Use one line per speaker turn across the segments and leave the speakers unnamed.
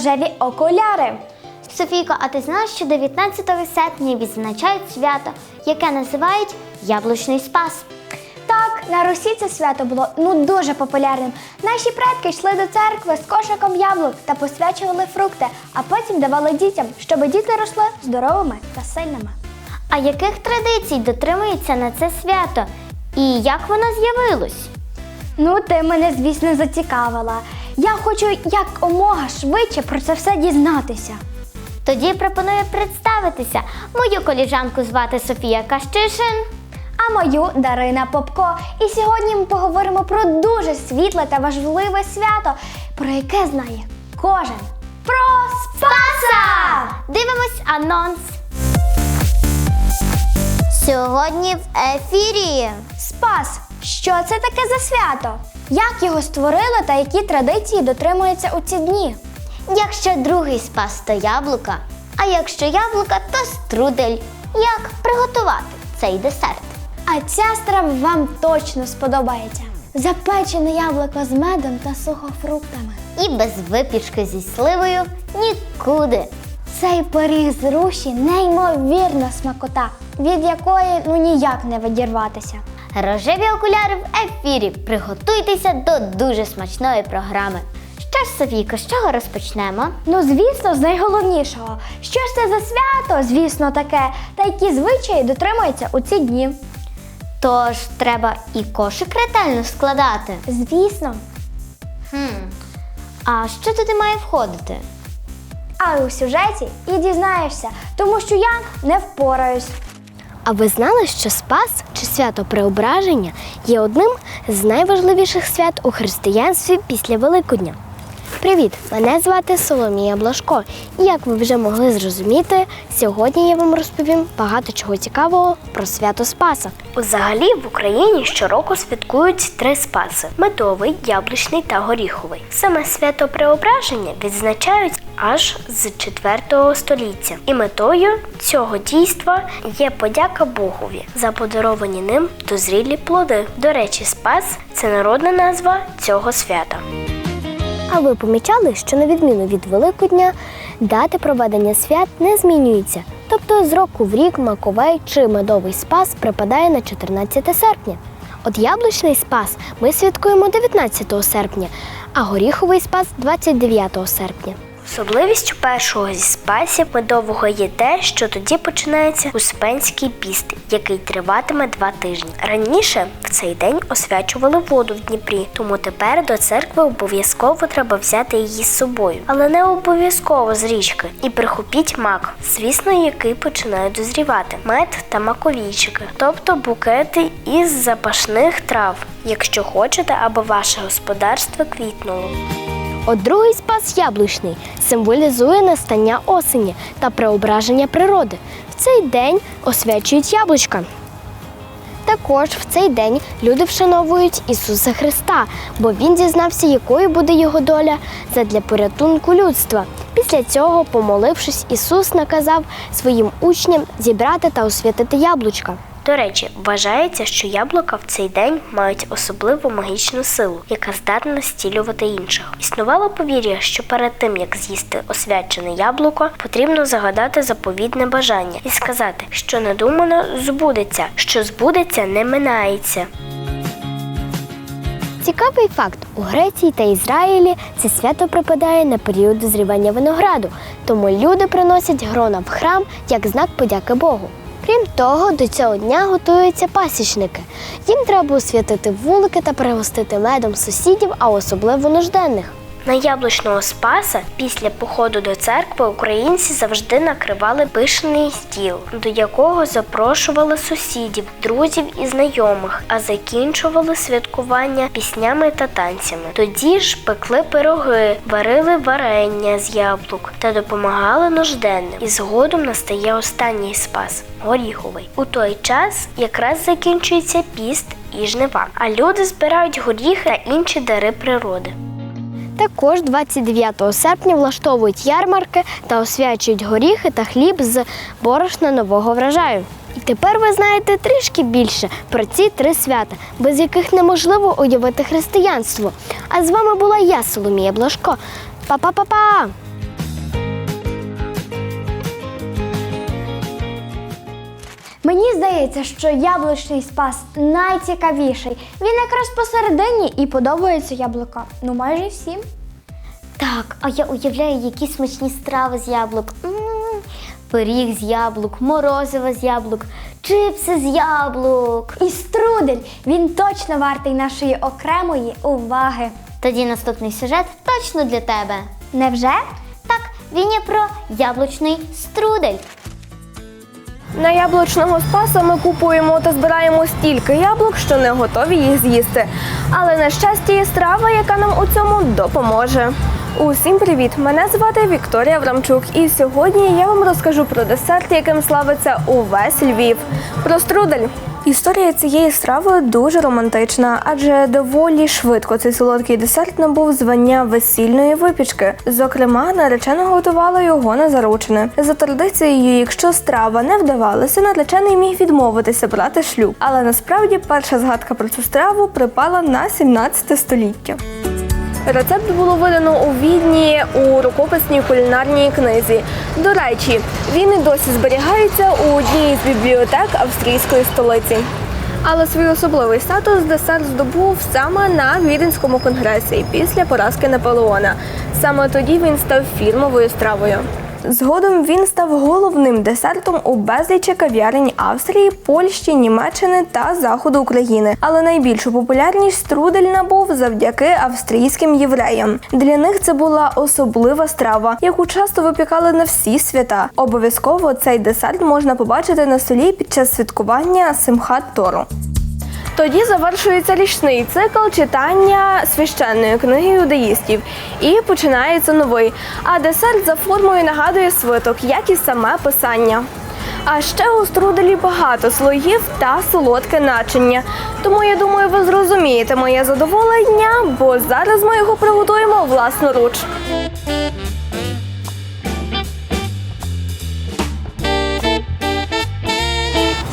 Рожеві окуляри.
Софійко, а ти знала, що 19 серпня відзначають свято, яке називають Яблучний Спас?
Так, на Русі це свято було ну дуже популярним. Наші предки йшли до церкви з кошиком яблук та посвячували фрукти, а потім давали дітям, щоб діти росли здоровими та сильними.
А яких традицій дотримуються на це свято? І як воно з'явилось?
Ну, ти мене, звісно, зацікавила. Я хочу якомога швидше про це все дізнатися.
Тоді пропоную представитися. Мою коліжанку звати Софія Кащишин.
А мою Дарина Попко. І сьогодні ми поговоримо про дуже світле та важливе свято, про яке знає кожен. Про Спаса!
Дивимось анонс. Сьогодні в ефірі.
Спас! Що це таке за свято? Як його створили та які традиції дотримуються у ці дні?
Якщо другий спас, то яблука. А якщо яблука, то струдель. Як приготувати цей десерт?
А ця страва вам точно сподобається. Запечене яблуко з медом та сухофруктами.
І без випічки зі сливою нікуди.
Цей пиріг з руші неймовірна смакота, від якої ну ніяк не відірватися.
Рожеві окуляри в ефірі. Приготуйтеся до дуже смачної програми. Що ж, Софійко, з чого розпочнемо?
Ну, звісно, з найголовнішого. Що ж це за свято, звісно, таке, та які звичаї дотримуються у ці дні?
Тож треба і кошик ретельно складати.
Звісно.
Хм. А що туди має входити?
А у сюжеті і дізнаєшся, тому що я не впораюсь.
А ви знали, що Спас чи свято Преображення є одним з найважливіших свят у християнстві після Великодня? Привіт! Мене звати Соломія Блашко, і як ви вже могли зрозуміти, сьогодні я вам розповім багато чого цікавого про свято Спаса. Взагалі в Україні щороку святкують три спаси: медовий, яблучний та горіховий. Саме свято Преображення відзначають аж з 4 століття. І метою цього дійства є подяка Богові за подаровані ним дозрілі плоди. До речі, Спас це народна назва цього свята. А ви помічали, що на відміну від Великодня дати проведення свят не змінюються. Тобто з року в рік Маковей чи медовий спас припадає на 14 серпня. От яблучний спас ми святкуємо 19 серпня, а горіховий спас 29 серпня. Особливістю першого зі спасів медового є те, що тоді починається Успенський піст, який триватиме два тижні. Раніше в цей день освячували воду в Дніпрі, тому тепер до церкви обов'язково треба взяти її з собою, але не обов'язково з річки. І прихопіть мак, звісно, який починає дозрівати, мед та маковійчики, тобто букети із запашних трав, якщо хочете, аби ваше господарство квітнуло. От другий спас яблучний символізує настання осені та преображення природи. В цей день освячують яблучка. Також в цей день люди вшановують Ісуса Христа, бо Він дізнався, якою буде його доля задля порятунку людства. Після цього, помолившись, Ісус наказав своїм учням зібрати та освятити яблучка. До речі, вважається, що яблука в цей день мають особливу магічну силу, яка здатна зцілювати інших. Існувало повір'я, що перед тим як з'їсти освячене яблуко, потрібно загадати заповідне бажання і сказати, що надумано збудеться, що збудеться не минається. Цікавий факт: у Греції та Ізраїлі це свято припадає на період дозрівання винограду, тому люди приносять грона в храм як знак подяки Богу. Крім того, до цього дня готуються пасічники. Їм треба освятити вулики та пригостити медом сусідів, а особливо нужденних. На яблучного спаса після походу до церкви українці завжди накривали пишний стіл, до якого запрошували сусідів, друзів і знайомих, а закінчували святкування піснями та танцями. Тоді ж пекли пироги, варили варення з яблук та допомагали нужденним. І згодом настає останній спас горіховий. У той час якраз закінчується піст і жнива, а люди збирають горіхи та інші дари природи. Також 29 серпня влаштовують ярмарки та освячують горіхи та хліб з борошна нового врожаю. І тепер ви знаєте трішки більше про ці три свята, без яких неможливо уявити християнство. А з вами була я, Соломія Блашко.
Па-па-па-па!
Мені здається, що яблучний спас найцікавіший. Він якраз посередині і подобається яблука. Ну, майже всім.
Так, а я уявляю, які смачні страви з яблук. м Пиріг з яблук, морозиво з яблук, чипси з яблук.
І струдель він точно вартий нашої окремої уваги.
Тоді наступний сюжет точно для тебе.
Невже?
Так, він є про яблучний струдель.
На яблучного спаса ми купуємо та збираємо стільки яблук, що не готові їх з'їсти. Але на щастя є страва, яка нам у цьому допоможе. Усім привіт! Мене звати Вікторія Врамчук, і сьогодні я вам розкажу про десерт, яким славиться увесь Львів. Про струдель. Історія цієї страви дуже романтична, адже доволі швидко цей солодкий десерт набув звання весільної випічки. Зокрема, наречена готувала його на заручини. За традицією, якщо страва не вдавалася, наречений міг відмовитися брати шлюб. Але насправді перша згадка про цю страву припала на 17 століття. Рецепт було видано у Відні у рукописній кулінарній книзі. До речі, він і досі зберігається у одній з бібліотек австрійської столиці. Але свій особливий статус десерт здобув саме на Віденському конгресі після поразки Наполеона. Саме тоді він став фірмовою стравою. Згодом він став головним десертом у безлічі кав'ярень Австрії, Польщі, Німеччини та заходу України. Але найбільшу популярність струдель набув завдяки австрійським євреям. Для них це була особлива страва, яку часто випікали на всі свята. Обов'язково цей десерт можна побачити на столі під час святкування Симхат Тору. Тоді завершується річний цикл читання священної книги юдаїстів і починається новий. А десерт за формою нагадує свиток, як і саме писання. А ще у струделі багато слоїв та солодке начиння. Тому я думаю, ви зрозумієте моє задоволення, бо зараз ми його приготуємо власноруч.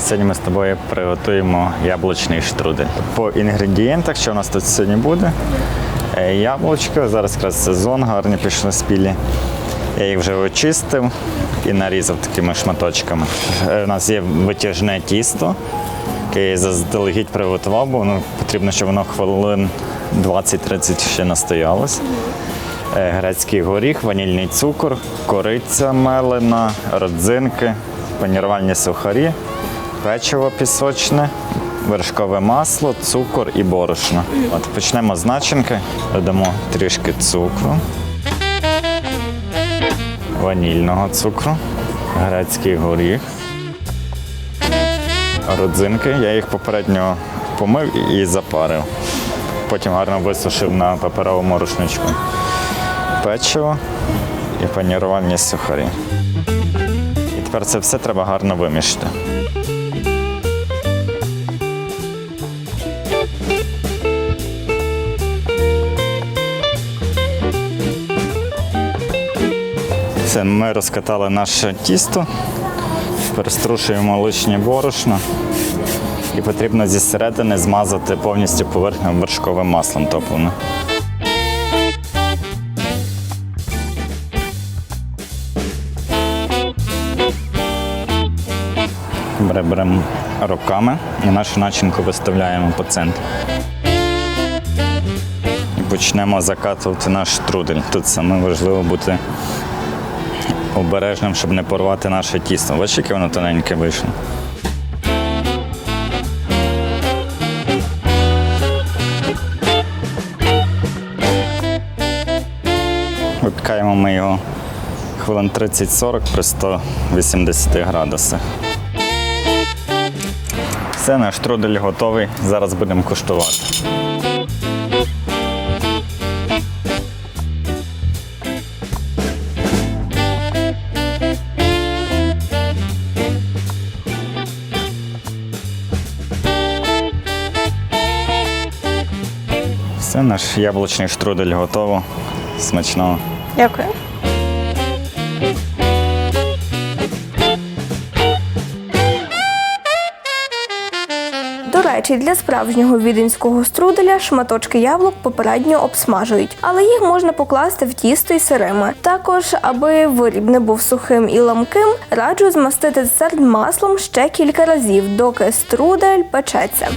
Сьогодні ми з тобою приготуємо яблучний штрудель. По інгредієнтах, що у нас тут сьогодні буде? Е, Яблучко, зараз якраз сезон, гарні пішли спілі. Я їх вже очистив і нарізав такими шматочками. Е, У нас є витяжне тісто, яке я заздалегідь приготував, бо воно потрібно, щоб воно хвилин 20-30 ще настоялось. Е, Грецький горіх, ванільний цукор, кориця мелена, родзинки, панірувальні сухарі, печиво пісочне, вершкове масло, цукор і борошно. От почнемо з начинки, додамо трішки цукру, ванільного цукру, грецький горіх, родзинки. Я їх попередньо помив і запарив. Потім гарно висушив на паперовому рушничку печиво і панірувальні сухарі. І тепер це все треба гарно вимішати. Все, ми розкатали наше тісто, переструшуємо лишнє борошно і потрібно зі середини змазати повністю поверхню вершковим маслом топленим. Бере- Беремо руками і нашу начинку виставляємо по центру. І почнемо закатувати наш штрудель. Тут саме важливо бути обережним, щоб не порвати наше тісто. Бачиш, яке воно тоненьке вийшло. Випікаємо ми його хвилин 30-40 при 180 градусах. Все, наш трудель готовий. Зараз будемо куштувати. Наш яблучний штрудель готово. Смачного.
Дякую. До речі, для справжнього віденського струделя шматочки яблук попередньо обсмажують, але їх можна покласти в тісто і сирими. Також, аби виріб не був сухим і ламким, раджу змастити десерт маслом ще кілька разів, доки струдель печеться.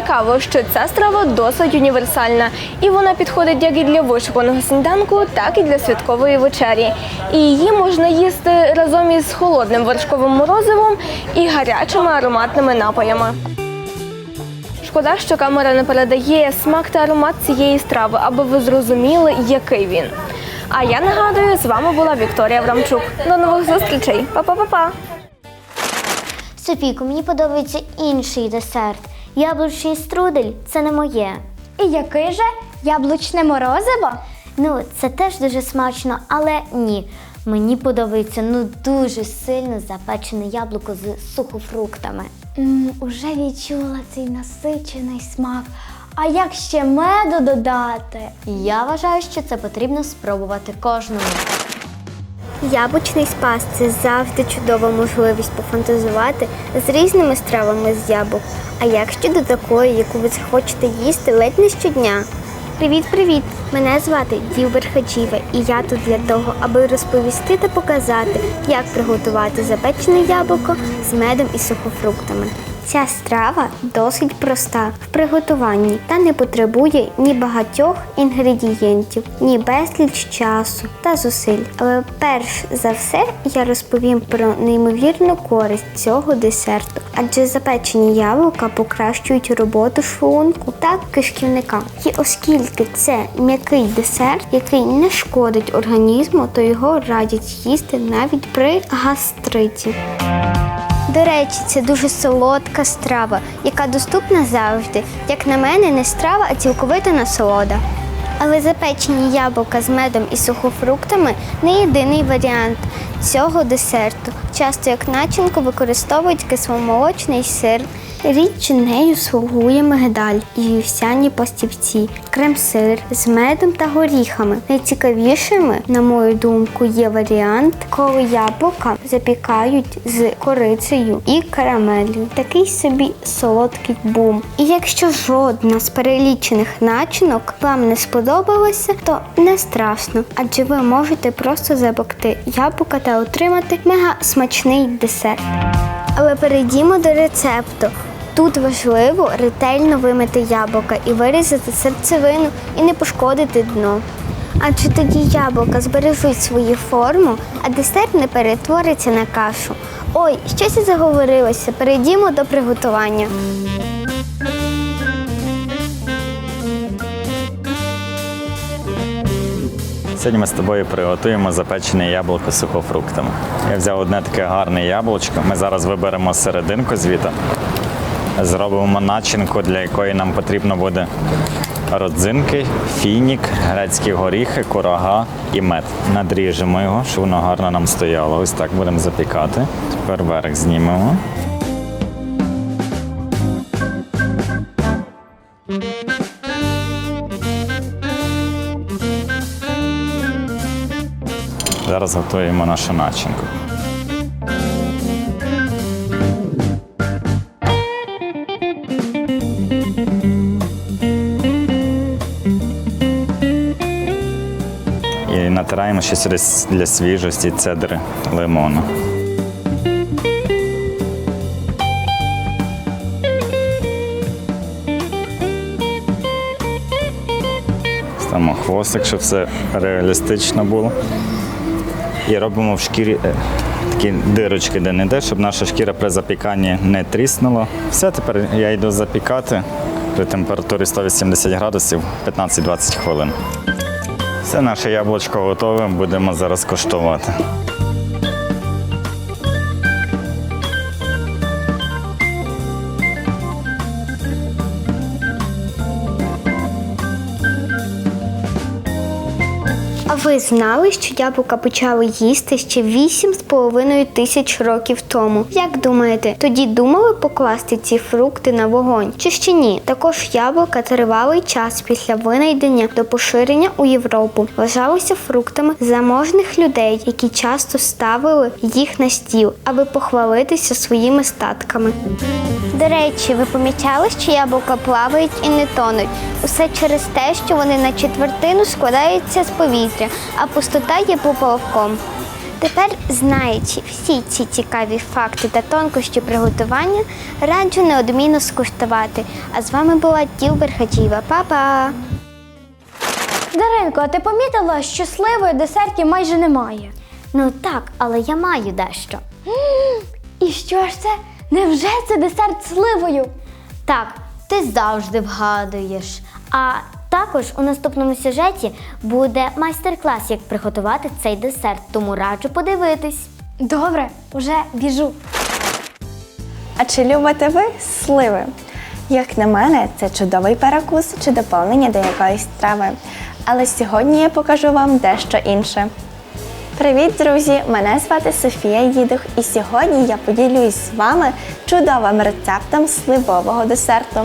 Цікаво, що ця страва досить універсальна, і вона підходить як і для вишуканого сніданку, так і для святкової вечері. І її можна їсти разом із холодним вершковим морозивом і гарячими ароматними напоями. Шкода, що камера не передає смак та аромат цієї страви, аби ви зрозуміли, який він. А я нагадую, з вами була Вікторія Врамчук. До нових зустрічей. Па-па-па-па!
Софійко, мені подобається інший десерт. Яблучний струдель це не моє.
І який же яблучне морозиво?
Ну, це теж дуже смачно, але ні. Мені подобається ну дуже сильно запечене яблуко з сухофруктами.
м уже відчула цей насичений смак. А як ще меду додати?
Я вважаю, що це потрібно спробувати кожному.
Яблучний спас це завжди чудова можливість пофантазувати з різними стравами з яблук. А як щодо такої, яку ви захочете їсти ледь не щодня? Привіт-привіт! Мене звати Ділбер Хаджіва, і я тут для того, аби розповісти та показати, як приготувати запечене яблуко з медом і сухофруктами. Ця страва досить проста в приготуванні та не потребує ні багатьох інгредієнтів, ні безліч часу та зусиль. Але перш за все я розповім про неймовірну користь цього десерту, адже запечені яблука покращують роботу шлунку та кишківника. І оскільки це м'який десерт, який не шкодить організму, то його радять їсти навіть при гастриті. До речі, це дуже солодка страва, яка доступна завжди. Як на мене, не страва, а цілковита насолода. Але запечені яблука з медом і сухофруктами не єдиний варіант цього десерту. Часто як начинку використовують кисломолочний сир. Рідче нею слугує мигдаль і вівсяні пластівці, крем-сир з медом та горіхами. Найцікавішими, на мою думку, є варіант, коли яблука запікають з корицею і карамелью. Такий собі солодкий бум. І якщо жодна з перелічених начинок вам не сподобалася, то не страшно, адже ви можете просто запекти яблука та отримати мега смачний десерт. Але перейдімо до рецепту. Тут важливо ретельно вимити яблука і вирізати серцевину і не пошкодити дно. Адже тоді яблука збережуть свою форму, а десерт не перетвориться на кашу. Ой, щось заговорилося. Перейдімо до приготування.
Сьогодні ми з тобою приготуємо запечене яблуко з сухофруктами. Я взяв одне таке гарне яблучко. Ми зараз виберемо серединку звідти. Зробимо начинку, для якої нам потрібно буде родзинки, фінік, грецькі горіхи, курага і мед. Надріжемо його, щоб воно гарно нам стояло. Ось так будемо запікати. Тепер верх знімемо. Зараз готуємо нашу начинку. І натираємо ще сюди для свіжості цедри лимону. Ставимо хвостик, щоб все реалістично було. І робимо в шкірі е, такі дирочки де не де, щоб наша шкіра при запіканні не тріснула. Все, тепер я йду запікати при температурі 180 градусів 15-20 хвилин. Все наше яблучко готове, будемо зараз коштувати.
Ви знали, що яблука почали їсти ще 8,5 тисяч років тому? Як думаєте, тоді думали покласти ці фрукти на вогонь? Чи ще ні? Також яблука тривалий час після винайдення до поширення у Європу вважалися фруктами заможних людей, які часто ставили їх на стіл, аби похвалитися своїми статками. До речі, ви помічали, що яблука плавають і не тонуть? Усе через те, що вони на четвертину складаються з повітря, а пустота є пополовком. Тепер, знаючи всі ці цікаві факти та тонкощі приготування, раджу неодмінно скуштувати. А з вами була Тіл Верхачіва. Па-па!
Даринко, а ти помітила, що сливи десертів майже немає?
Ну так, але я маю дещо.
І що ж це? Невже це десерт сливою?
Так, ти завжди вгадуєш. А також у наступному сюжеті буде майстер-клас, як приготувати цей десерт, тому раджу подивитись.
Добре, уже біжу.
А чи любите ви сливи? Як на мене, це чудовий перекус чи доповнення до якоїсь страви. Але сьогодні я покажу вам дещо інше. Привіт, друзі! Мене звати Софія Їдух, і сьогодні я поділюсь з вами чудовим рецептом сливового десерту,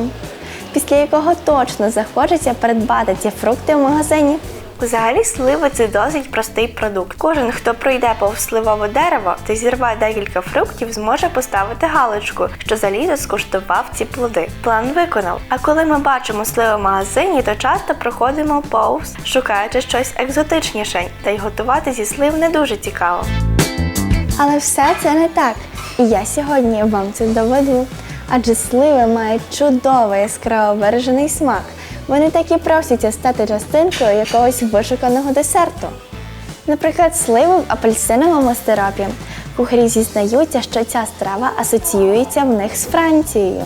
після якого точно захочеться придбати ці фрукти в магазині. Взагалі сливи це досить простий продукт. Кожен, хто пройде повз сливове дерево та зірве декілька фруктів, зможе поставити галочку, що за літо скуштував ці плоди. План виконав. А коли ми бачимо сливи в магазині, то часто проходимо повз, шукаючи щось екзотичніше, та й готувати зі слив не дуже цікаво. Але все це не так. І я сьогодні вам це доведу. Адже сливи мають чудовий яскраво виражений смак. Вони так і просяться стати частинкою якогось вишуканого десерту. Наприклад, сливи в апельсиновому сиропі. Кухарі зізнаються, що ця страва асоціюється в них з Францією.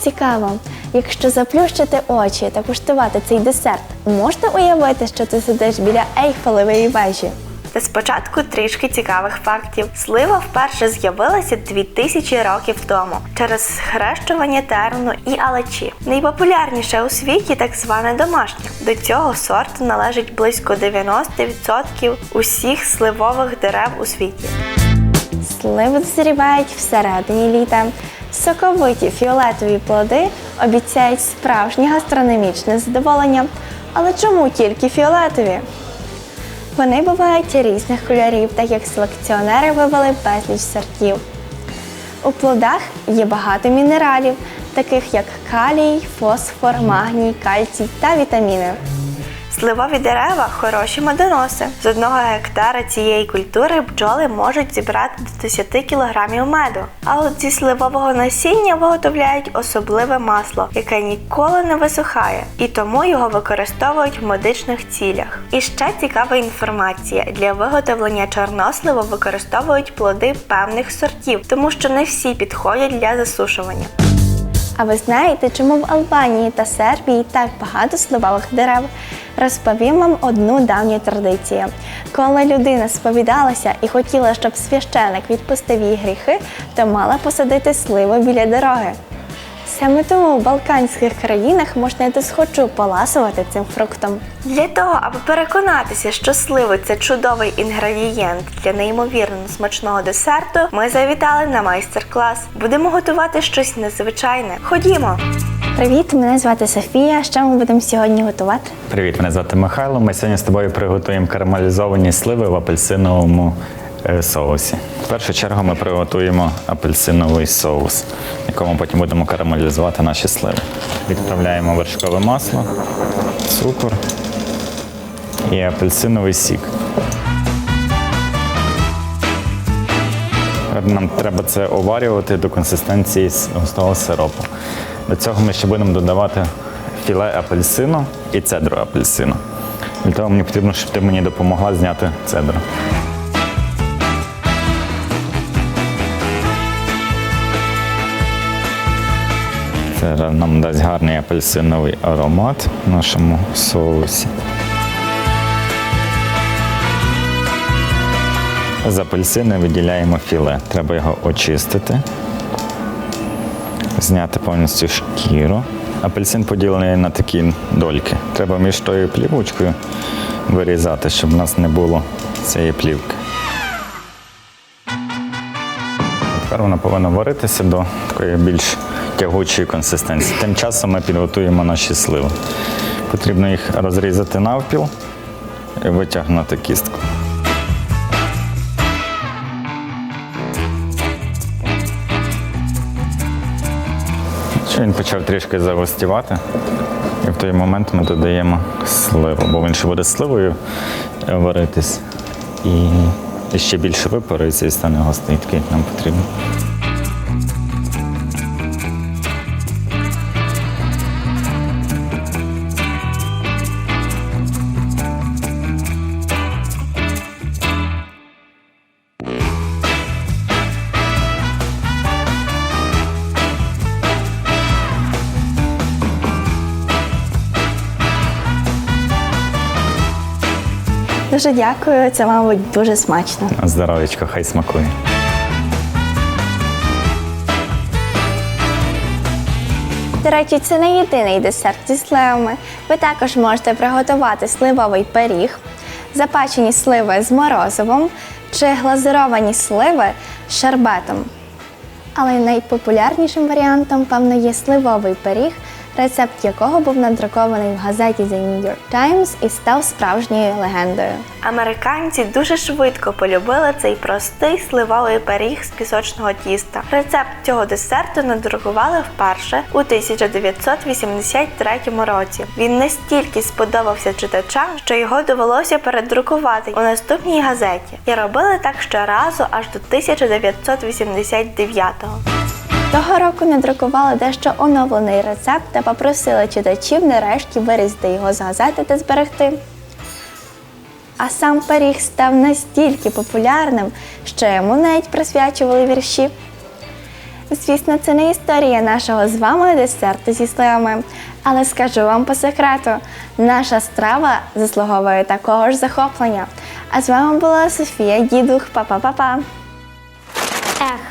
Цікаво, якщо заплющити очі та куштувати цей десерт, можна уявити, що ти сидиш біля Ейфелевої вежі. Спочатку трішки цікавих фактів. Слива вперше з'явилася 2000 років тому через схрещування терну і алечі. Найпопулярніше у світі так зване домашнє. До цього сорту належить близько 90% усіх сливових дерев у світі. Сливи дозрівають всередині літа. Соковиті фіолетові плоди обіцяють справжнє гастрономічне задоволення. Але чому тільки фіолетові? Вони бувають різних кольорів, так як селекціонери вивели безліч сортів. У плодах є багато мінералів, таких як калій, фосфор, магній, кальцій та вітаміни. Сливові дерева хороші медоноси. З одного гектара цієї культури бджоли можуть зібрати до 10 кілограмів меду. А от зі сливового насіння виготовляють особливе масло, яке ніколи не висухає, і тому його використовують в медичних цілях. І ще цікава інформація: для виготовлення чорносливу використовують плоди певних сортів, тому що не всі підходять для засушування. А ви знаєте, чому в Албанії та Сербії так багато сливових дерев? Розповім вам одну давню традицію. Коли людина сповідалася і хотіла, щоб священик відпустив її гріхи, то мала посадити сливу біля дороги. Саме тому в балканських країнах можна досхочу поласувати цим фруктом. Для того, аби переконатися, що сливи це чудовий інгредієнт для неймовірно смачного десерту, ми завітали на майстер-клас. Будемо готувати щось незвичайне. Ходімо! Привіт, мене звати Софія. Що ми будемо сьогодні готувати?
Привіт, мене звати Михайло. Ми сьогодні з тобою приготуємо карамелізовані сливи в апельсиновому соусі. В першу чергу ми приготуємо апельсиновий соус, в якому потім будемо карамелізувати наші сливи. Відправляємо вершкове масло, цукор і апельсиновий сік. Нам треба це оварювати до консистенції густого сиропу. До цього ми ще будемо додавати філе апельсину і цедру апельсину. Для того мені потрібно, щоб ти мені допомогла зняти цедру. Це нам дасть гарний апельсиновий аромат в нашому соусі. З апельсини виділяємо філе. Треба його очистити, зняти повністю шкіру. Апельсин поділений на такі дольки. Треба між тою плівочкою вирізати, щоб у нас не було цієї плівки. Тепер вона повинна варитися до такої більш тягучої консистенції. Тим часом ми підготуємо наші сливи. Потрібно їх розрізати навпіл і витягнути кістку. Він почав трішки загустівати, і в той момент ми додаємо сливу, бо він ще буде сливою е, варитись. І, ще більше випарується і стане густий, такий як нам потрібно.
Дуже дякую, це, мабуть, дуже смачно.
Здоров'ячко, хай смакує.
До речі, це не єдиний десерт зі сливами. Ви також можете приготувати сливовий пиріг, запечені сливи з морозивом чи глазуровані сливи з шарбетом. Але найпопулярнішим варіантом, певно, є сливовий пиріг, рецепт якого був надрукований в газеті The New York Times і став справжньою легендою. Американці дуже швидко полюбили цей простий сливовий пиріг з пісочного тіста. Рецепт цього десерту надрукували вперше у 1983 році. Він настільки сподобався читачам, що його довелося передрукувати у наступній газеті. І робили так щоразу аж до 1989-го. Того року надрукували дещо оновлений рецепт та попросили читачів нарешті вирізати його з газети та зберегти. А сам пиріг став настільки популярним, що йому навіть присвячували вірші. Звісно, це не історія нашого з вами десерту зі сливами, але скажу вам по секрету, наша страва заслуговує такого ж захоплення. А з вами була Софія Дідух. Па-па-па-па!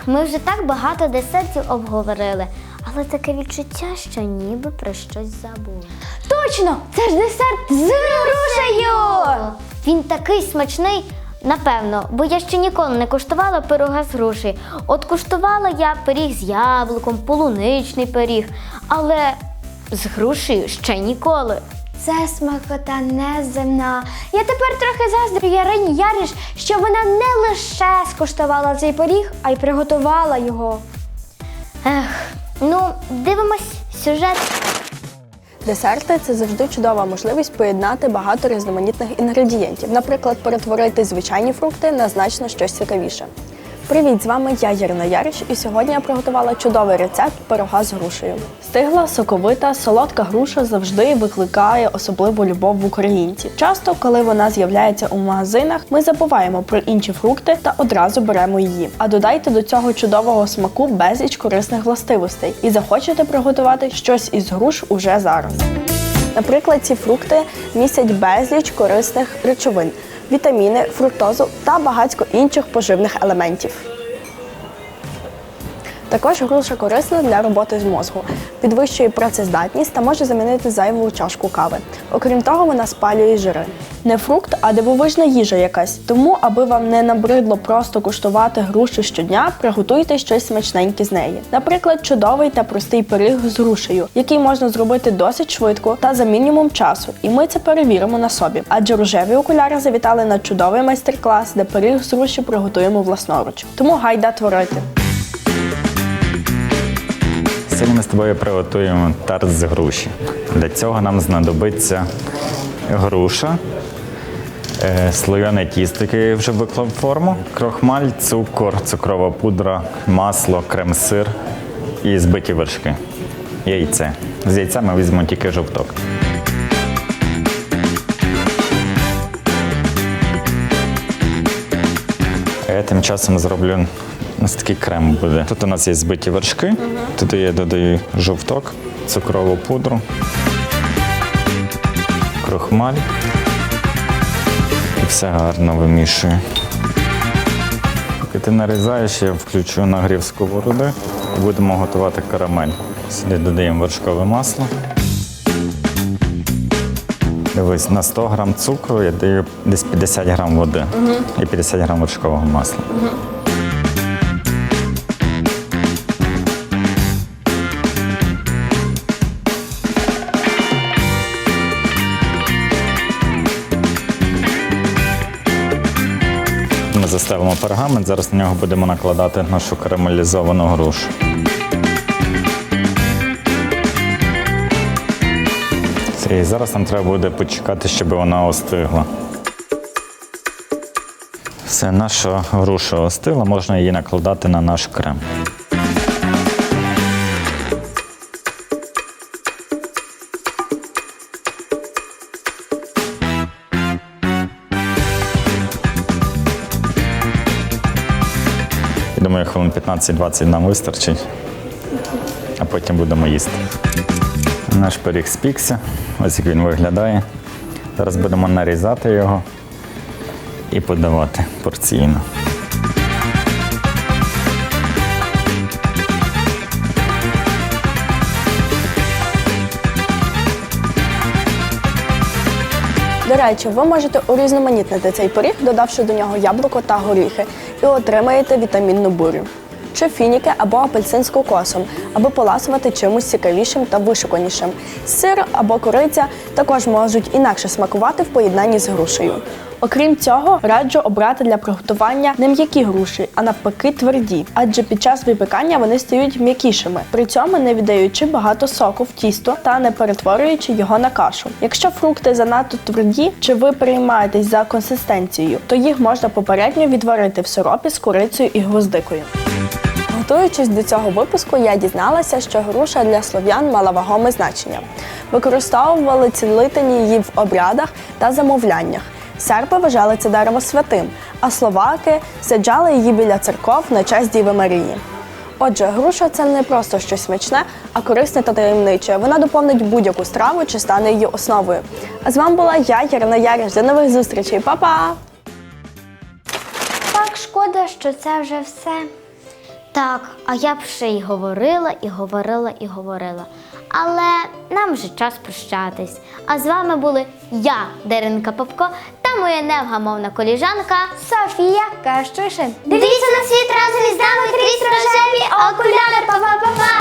Ми вже так багато десертів обговорили, але таке відчуття, що ніби про щось забули.
Точно! Це ж десерт з грушею!
Він такий смачний, напевно, бо я ще ніколи не куштувала пирога з грушею. От куштувала я пиріг з яблуком, полуничний пиріг, але з грушею ще ніколи.
Це смакота неземна. Я тепер трохи заздрю Ярині Яріш, що вона не лише скуштувала цей поріг, а й приготувала його.
Ех, ну, дивимось сюжет.
Десерти це завжди чудова можливість поєднати багато різноманітних інгредієнтів, наприклад, перетворити звичайні фрукти на значно щось цікавіше. Привіт, з вами я Ірина Яриш, і сьогодні я приготувала чудовий рецепт пирога з грушею. Стигла, соковита, солодка груша завжди викликає особливу любов в українців. Часто, коли вона з'являється у магазинах, ми забуваємо про інші фрукти та одразу беремо її. А додайте до цього чудового смаку безліч корисних властивостей і захочете приготувати щось із груш уже зараз. Наприклад, ці фрукти містять безліч корисних речовин, вітаміни, фруктозу та багатько інших поживних елементів. Також груша корисна для роботи з мозку, підвищує працездатність та може замінити зайву чашку кави. Окрім того, вона спалює жири. Не фрукт, а дивовижна їжа якась. Тому, аби вам не набридло просто куштувати грушу щодня, приготуйте щось смачненьке з неї. Наприклад, чудовий та простий пиріг з грушею, який можна зробити досить швидко та за мінімум часу. І ми це перевіримо на собі. Адже рожеві окуляри завітали на чудовий майстер-клас, де пиріг з груші приготуємо власноруч. Тому гайда творити.
Ми з тобою приготуємо тарт з груші. Для цього нам знадобиться груша, е, слоєне тісто, яке вже виклав форму, крохмаль, цукор, цукрова пудра, масло, крем-сир і збиті вершки. Яйце. З яйця ми візьмемо тільки жовток. А я тим часом зроблю ось такий крем буде. Тут у нас є збиті вершки, туди я додаю жовток, цукрову пудру, крохмаль. І все гарно вимішую. Поки ти нарізаєш, я включу нагрів сковороди і будемо готувати карамель. Сюди додаємо вершкове масло. Дивись, на 100 грам цукру я даю десь 50 грам води і 50 грам вершкового масла. Ми заставимо пергамент, зараз на нього будемо накладати нашу карамелізовану грушу. І зараз нам треба буде почекати, щоб вона остигла. Все, наша груша остигла, можна її накладати на наш крем. Думаю, хвилин 15-20 нам вистачить, а потім будемо їсти. Наш пиріг спікся, ось як він виглядає. Зараз будемо нарізати його і подавати порційно.
До речі, ви можете урізноманітнити цей пиріг, додавши до нього яблуко та горіхи, і отримаєте вітамінну бурю. Чи фініки або апельсин з кокосом, аби поласувати чимось цікавішим та вишуканішим. Сир або кориця також можуть інакше смакувати в поєднанні з грушею. Окрім цього, раджу обрати для приготування не м'які груші, а навпаки тверді, адже під час випікання вони стають м'якішими, при цьому не віддаючи багато соку в тісто та не перетворюючи його на кашу. Якщо фрукти занадто тверді, чи ви переймаєтесь за консистенцією, то їх можна попередньо відварити в сиропі з корицею і гвоздикою. Готуючись до цього випуску, я дізналася, що груша для слов'ян мала вагоме значення. Використовували цілителі її в обрядах та замовляннях. Серби вважали це дерево святим, а словаки саджали її біля церков на честь Діви Марії. Отже, груша це не просто щось смачне, а корисне та таємниче. Вона доповнить будь-яку страву чи стане її основою. А з вами була я, Ярина Яриш. До нових зустрічей, Па-па!
Так шкода, що це вже все.
Так, а я б ще й говорила, і говорила, і говорила. Але нам вже час прощатись. А з вами були я, Даринка Попко, та моя невгамовна коліжанка.
Софія Кащушин.
Дивіться на світ разом із нами крізь рожеві окуляри. Па-па-па-па!